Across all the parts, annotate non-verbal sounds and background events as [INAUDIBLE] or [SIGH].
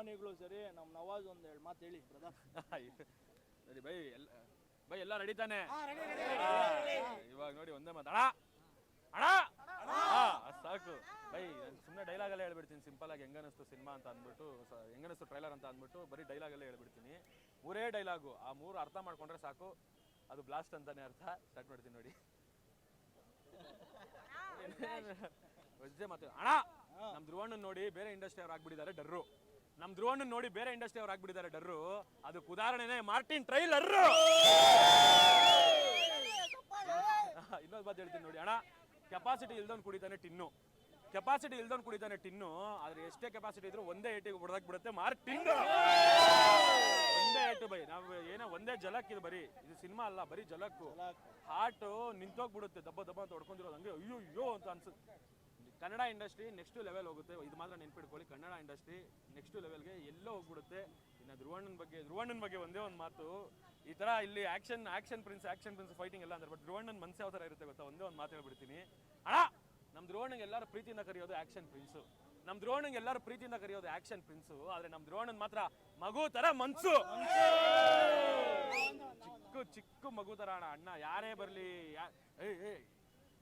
ಅಭಿಮಾನಿಗಳು ಸರಿ ನಮ್ಮ ನವಾಜ್ ಒಂದ್ ಎರಡು ಮಾತು ಹೇಳಿ ಬ್ರದರ್ [LAUGHS] ಸರಿ ಬೈ ಎಲ್ಲ ಬೈ ಎಲ್ಲ ರೆಡಿ ತಾನೆ? ಇವಾಗ ನೋಡಿ ಒಂದೇ ಮಾತು ಅಣ್ಣ ಅಣ್ಣ ಹಾ, ಅದ್ ಸಾಕು. ಬೈ ಸುಮ್ಮನೆ ಡೈಲಾಗ್ ಎಲ್ಲ ಹೇಳ್ಬಿಡ್ತೀನಿ ಸಿಂಪಲ್ ಆಗಿ ಹೆಂಗನಿಸ್ತು ಸಿನಿಮಾ ಅಂತ ಅಂದ್ಬಿಟ್ಟು ಹೆಂಗನಸ್ತು ಹೆಂಗನಿಸ್ತು ಟ್ರೈಲರ್ ಅಂತ ಅಂದ್ಬಿಟ್ಟು ಬರೀ ಡೈಲಾಗ್ ಎಲ್ಲ ಹೇಳ್ಬಿಡ್ತೀನಿ. ಮೂರೇ ಡೈಲಾಗು ಆ ಮೂರು ಅರ್ಥ ಮಾಡ್ಕೊಂಡ್ರೆ ಸಾಕು. ಅದು ಬ್ಲಾಸ್ಟ್ ಅಂತಾನೆ ಅರ್ಥ. ಸ್ಟಾರ್ಟ್ ಮಾಡ್ತೀನಿ ನೋಡಿ. ವಜ್ಜೆ ಮಾತು. ಅಣ್ಣ ನಮ್ ಧ್ರುವಣ್ಣನ್ ನೋಡಿ ಬೇರೆ ಇಂಡಸ್ಟ್ರಿ ಅವ್ರು ಆಗ್ಬಿಟ್ಟಿದ್ದಾರೆ ಡರ್ರು. ನಮ್ ಧ್ರುವಣ್ಣನ್ ನೋಡಿ ಬೇರೆ ಇಂಡಸ್ಟ್ರಿ ಅವ್ರು ಆಗ್ಬಿಟ್ಟಿದ್ದಾರೆ ಡರ್ರು. ಅದಕ್ಕೆ ಉದಾಹರಣೆನೇ ಮಾರ್ಟಿನ್ ಟ್ರೈಲರ್. [LAUGHS] ಇನ್ನೊಂದು ಮಾತು ಹೇಳ್ತೀನಿ ನೋಡಿ ಅಣ್ಣ. ಕೆಪಾಸಿಟಿ ಇಲ್ದೊಂದು ಕುಡಿತಾನೆ ಟಿನ್ನು. ಕೆಪಾಸಿಟಿ ಇಲ್ದೊಂದು ಕುಡಿತಾನೆ ಟಿನ್ನು ಆದ್ರೆ ಎಷ್ಟೇ ಕೆಪಾಸಿಟಿ ಇದ್ರು ಒಂದೇ ಏಟಿಗೆ ಹೊಡೆದಾಕ್ ಬಿಡುತ್ತೆ ಮಾರ್ಟಿನ್. ಒಂದೇ ಏಟು ಬೈ ನಾವು ಏನೋ ಒಂದೇ ಜಲಕ್ ಇದು ಬರೀ. ಇದು ಸಿನಿಮಾ ಅಲ್ಲ ಬರೀ ಜಲಕ್ಕು ಹಾರ್ಟ್ ನಿಂತೋಗ್ಬಿಡುತ್ತೆ ದಬ್ಬ ದಬ್ಬ ಅಂತ ಹೊಡ್ಕೊಂಡಿರೋದು ಹಂಗೆ. ಅಯ್ಯೋ ಅಯ್ಯೋ ಅಂತ ಅನ್ಸುತ್ತೆ. ಕನ್ನಡ ಇಂಡಸ್ಟ್ರಿ ನೆಕ್ಸ್ಟ್ ಲೆವೆಲ್ ಹೋಗುತ್ತೆ. ಇದು ಮಾತ್ರ ನೆನ್ಪಿಟ್ಕೊಳ್ಳಿ, ಕನ್ನಡ ಇಂಡಸ್ಟ್ರಿ ನೆಕ್ಸ್ಟ್ ಲೆವೆಲ್ಗೆ ಎಲ್ಲೋ ಹೋಗ್ಬಿಡುತ್ತೆ. ಇನ್ನು ಧ್ರುವಣ್ಣನ ಬಗ್ಗೆ ಧ್ರುವಣ್ಣನ ಬಗ್ಗೆ ಒಂದೇ ಒಂದು ಮಾತು. ಈ ತರ ಇಲ್ಲಿ action action prince action prince fighting ಎಲ್ಲ ಅಂದ್ರೆ ಬಟ್ ಧ್ರುವಣ್ಣನ ಮನಸ್ಸು ಯಾವ ಥರ ಇರುತ್ತೆ ಗೊತ್ತಾ? ಒಂದೇ ಒಂದು ಮಾತು ಹೇಳ್ಬಿಡ್ತೀನಿ. ಅಣ್ಣ ನಮ್ಮ ಧ್ರುವಣ್ಣಗೆ ಎಲ್ಲರೂ ಪ್ರೀತಿಯಿಂದ ಕರೆಯೋದು ಆಕ್ಷನ್ ಪ್ರಿನ್ಸು ನಮ್ಮ ದ್ರೋಣಿಗೆ ಎಲ್ಲರೂ ಪ್ರೀತಿಯಿಂದ ಕರೆಯೋದು ಆಕ್ಷನ್ ಪ್ರಿನ್ಸು ಆದ್ರೆ ನಮ್ಮ ದ್ರೋಣನ ಮಾತ್ರ ಮಗು ತರ ಮನ್ಸು. ಚಿಕ್ಕ ಚಿಕ್ಕ ಮಗು ತರ ಅಣ್ಣ ಅಣ್ಣ ಯಾರೇ ಬರಲಿ ಏ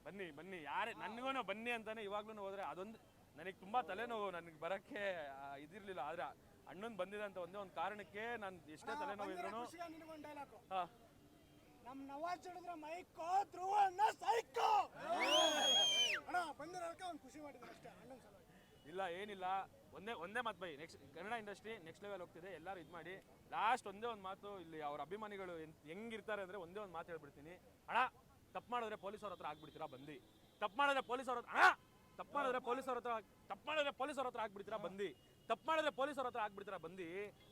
ಬನ್ನಿ ಬನ್ನಿ. ಯಾರೇ ನನಗೂ ಬನ್ನಿ ಅಂತಾನೆ ಇವಾಗ್ಲೂ ಹೋದ್ರೆ ಅದೊಂದು ನನಗೆ ತುಂಬಾ ತಲೆನೋವು. ನನಗೆ ಬರಕ್ಕೆ ಆ, ಇದಿರ್ಲಿಲ್ಲ. ಆದ್ರೆ ಅಣ್ಣನ್ ಬಂದಿದೆ ಅಂತ ಒಂದೇ ಒಂದು ಕಾರಣಕ್ಕೆ ನಾನು ಎಷ್ಟೇ ತಲೆನೋವು ಇದ್ರು ನಿನಗೊಂದು ಡೈಲಾಗು ಹಾ. ನಮ್ ನವಾಜ್ ಮೈಕೋ ಧ್ರುವ ಅಣ್ಣ ಸೈಕೋ. ಅಣ್ಣ ಬಂದಿರೋದಕ್ಕೆ ಅವ್ನು ಖುಷಿ ಮಾಡಿದ್ರು ಅಷ್ಟೇ ಅಣ್ಣನ ಸಲುವಾಗಿ. ಇಲ್ಲ ಏನಿಲ್ಲ. ಒಂದೇ ಒಂದೇ ಮಾತು by. Next Kannada industry next level ಹೋಗ್ತಿದೆ. ಎಲ್ಲರೂ ಇದು ಮಾಡಿ. ಲಾಸ್ಟ್ ಒಂದೇ ಒಂದು ಮಾತು ಇಲ್ಲಿ ಅವ್ರ ಅಭಿಮಾನಿಗಳು ಹೆಂಗಿರ್ತಾರೆ ಅಂದ್ರೆ ಒಂದೇ ಒಂದು ಮಾತು ಹೇಳ್ಬಿಡ್ತೀನಿ. ಅಣ್ಣ ತಪ್ಪು ಮಾಡಿದ್ರೆ ಪೊಲೀಸವ್ರ ಹತ್ರ ಆಗ್ಬಿಡ್ತೀರಾ? ಬಂದು ತಪ್ಪು ಮಾಡಿದ್ರೆ ಪೊಲೀಸವ್ರ ಹತ್ರ ಅಣ್ಣ! ತಪ್ಪು ಮಾಡಿದ್ರೆ ಪೊಲೀಸವ್ರ ಹತ್ರ ತಪ್ಪು ಮಾಡಿದ್ರೆ ಪೊಲೀಸವ್ರ ಹತ್ರ ಆಗ್ಬಿಡ್ತೀರಾ? ಬಂದು ತಪ್ಪು ಮಾಡಿದ್ರೆ ಪೊಲೀಸವ್ರ ಹತ್ರ ಆಗ್ಬಿಡ್ತೀರಾ? ಬಂದು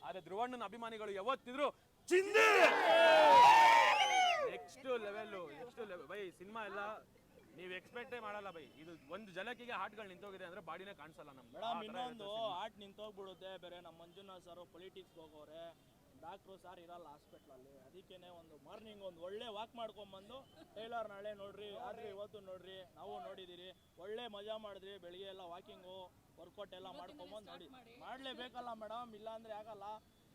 ಆದ್ರೆ ಧ್ರುವಣ್ಣನ ಅಭಿಮಾನಿಗಳು ಯಾವತ್ತಿದ್ರು ಚಿಂದಿ ನೆಕ್ಸ್ಟ್ ಲೆವೆಲ್ಲು ನೆಕ್ಸ್ಟ್ ಲೆವೆಲ್ ಬೈ ಸಿನಿಮಾ ಎಲ್ಲ ನೀವು ಎಕ್ಸ್ಪೆಕ್ಟೇ ಮಾಡಲ್ಲ ಬೈ. ಇದು ಒಂದು ಜಲಕಿಗೆ ಹಾಟ್ಗಳು ನಿಂತೋಗಿದೆ ಅಂದ್ರೆ ಬಾಡಿನೇ ಕಾಣಿಸಲ್ಲ ನಮ್ಗೆ. ಹಾಟ್ ಮೇಡಮ್ ಇನ್ನೊಂದು. ನಿಂತೋಗ್ಬಿಡುತ್ತೆ. ಬೇರೆ ನಮ್ಮ ಮಂಜುನಾಥ್ ಸರ್ ಪೊಲಿಟಿಕ್ಸ್ ಹೋಗೋರೆ. ಡಾಕ್ಟ್ರು ಸರ್ ಇರಲ್ಲ ಹಾಸ್ಪಿಟ್ಲಲ್ಲಿ. ಅದಕ್ಕೇನೆ ಒಂದು ಮಾರ್ನಿಂಗ್ ಒಂದು ಒಳ್ಳೆ ವಾಕ್ ಮಾಡ್ಕೊಂಬಂದು ಟೈಲರ್ ನಾಳೆ ನೋಡ್ರಿ ಆದ್ರೆ ಇವತ್ತು ನೋಡ್ರಿ ನಾವು ನೋಡಿದಿರಿ ಒಳ್ಳೆ ಮಜಾ ಮಾಡಿದ್ರಿ ಬೆಳಿಗ್ಗೆ ಎಲ್ಲ ವಾಕಿಂಗು ವರ್ಕೌಟ್ ಎಲ್ಲ ಮಾಡ್ಕೊಂಬಂದು ನೋಡಿ. ಮಾಡಲೇಬೇಕಲ್ಲ ಮೇಡಮ್ ಇಲ್ಲಾಂದ್ರೆ ಆಗಲ್ಲ.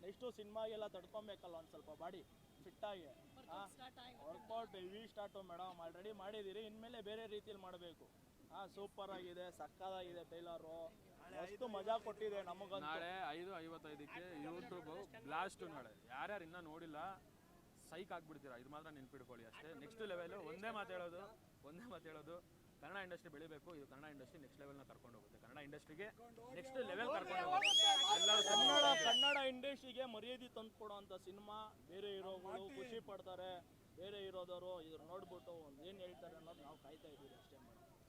ನೆಕ್ಸ್ಟು ಸಿನಿಮಾಗೆಲ್ಲ ತಡ್ಕೊಬೇಕಲ್ಲ ಒಂದು ಸ್ವಲ್ಪ body ಫಿಟ್ಟಾಗಿ workout heavy start madam already ಮಾಡಿದ್ದೀರಿ ಇನ್ಮೇಲೆ ಬೇರೆ ರೀತಿಯಲ್ಲಿ ಮಾಡಬೇಕು. ಹಾಂ ಸೂಪರ್ ಆಗಿದೆ ಸಕ್ಕದಾಗಿದೆ ಟೈಲರು ಅಷ್ಟು ಮಜಾ ಕೊಟ್ಟಿದೆ ನಮಗ ನಾಳೆ ಐದು ಐವತ್ತೈದಕ್ಕೆ ಯೂಟ್ಯೂಬ್ ಬ್ಲಾಸ್ಟ್ ನಾಳೆ. ಯಾರ್ಯಾರು ಇನ್ನೂ ನೋಡಿಲ್ಲ ಸೈಕ್ ಆಗ್ಬಿಡ್ತೀರಾ? ಇದು ಮಾತ್ರ ನೆನ್ಪಿಡ್ಕೊಳ್ಳಿ ಅಷ್ಟೇ. ನೆಕ್ಸ್ಟ್ ಲೆವೆಲ್ ಒಂದೇ ಮಾತು ಹೇಳೋದು ಒಂದೇ ಮಾತು ಹೇಳೋದು. ಕನ್ನಡ ಇಂಡಸ್ಟ್ರಿ ಬೆಳಿಬೇಕು ಇದು ಕನ್ನಡ ಇಂಡಸ್ಟ್ರಿ ನೆಕ್ಸ್ಟ್ ಲೆವೆಲ್ನ ಕರ್ಕೊಂಡು ಹೋಗುತ್ತೆ. ಕನ್ನಡ ಇಂಡಸ್ಟ್ರಿಗೆ ನೆಕ್ಸ್ಟ್ ಲೆವೆಲ್ ಕರ್ಕೊಂಡು ಹೋಗುತ್ತೆ. ಎಲ್ಲರೂ ಕನ್ನಡ ಕನ್ನಡ ಇಂಡಸ್ಟ್ರಿಗೆ ಮರ್ಯಾದೆ ತಂದು ಅಂತ ಸಿನಿಮಾ ಬೇರೆ ಹೀರೋಗಳು ಖುಷಿ ಪಡ್ತಾರೆ. ಬೇರೆ ಇರೋದವರು ಇದ್ರ ನೋಡ್ಬಿಟ್ಟು ಒಂದು ಏನು ಹೇಳ್ತಾರೆ ಅನ್ನೋದು ನಾವು ಕಾಯ್ತಾ ಇದ್ದೀವಿ ಅಷ್ಟೇ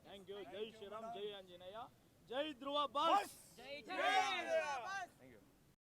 थैंक यू जय श्री राम जय अंजनेया जय ध्रुवा बस जय जय